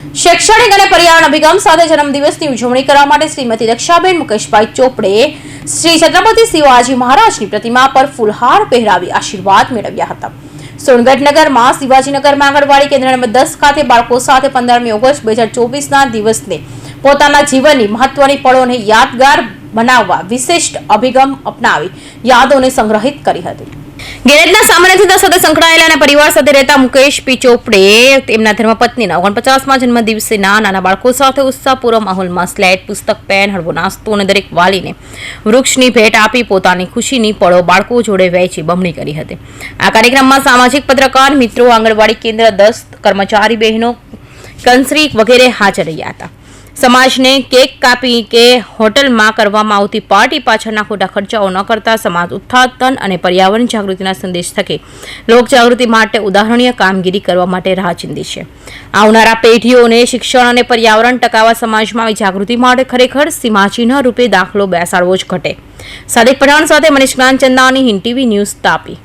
શૈક્ષણિક અને પર્યાવરણ અભિગમ સાથે જન્મદિવસની ઉજવણી કરવા માટે શ્રીમતી રક્ષાબેન મુકેશભાઈ ચોપડે શ્રી છત્રપતિ શિવાજી મહારાજની પ્રતિમા પર ફૂલહાર પહેરાવી આશીર્વાદ મેળવ્યા હતા. સોનગઢનગરમાં શિવાજીનગરમાં આંગણવાડી કેન્દ્ર નંબર દસ ખાતે બાળકો સાથે પંદરમી ઓગસ્ટ બે હજાર ચોવીસના દિવસને પોતાના જીવનની મહત્વની પળોને યાદગાર બનાવવા વિશિષ્ટ અભિગમ અપનાવી યાદોને સંગ્રહિત કરી હતી. ગેરેજના સામાન્ય ધંધા સાથે સંકળાયેલા પરિવાર સાથે રહેતા મુકેશ પી ચોપડે તેમના ધર્મપત્નીના ઓગણપચાસમાં જન્મદિવસેના નાના બાળકો સાથે ઉત્સાહપૂર્વ માહોલમાં સ્લેટ, પુસ્તક, પેન, હળવો નાસ્તો અને દરેક વાલીને વૃક્ષની ભેટ આપી પોતાની ખુશીની પળો બાળકો જોડે વહેંચી બમણી કરી હતી. આ કાર્યક્રમમાં સામાજિક પત્રકાર, મિત્રો, આંગણવાડી કેન્દ્ર દસ કર્મચારી બહેનો, કંસરી વગેરે હાજર રહ્યા હતા. સમાજને કેક કાપી કે હોટલમાં કરવામાં આવતી પાર્ટી પાછળના ખોટા ખર્ચાઓ ન કરતા સમાજ ઉત્થાન અને પર્યાવરણ જાગૃતિના સંદેશ થકે. લોકજાગૃતિ માટે ઉદાહરણીય કામગીરી કરવા માટે રાહ ચીંધી છે. આવનારા પેઢીઓને શિક્ષણ અને પર્યાવરણ ટકાવવા સમાજમાં આવી જાગૃતિ માટે ખરેખર સીમાચિહ્ન રૂપે દાખલો બેસાડવો જ ઘટે. સાદિક પઠાણ સાથે મનીષ જ્ઞાનચંદાની હિન્દ ટીવી ન્યૂઝ તાપી.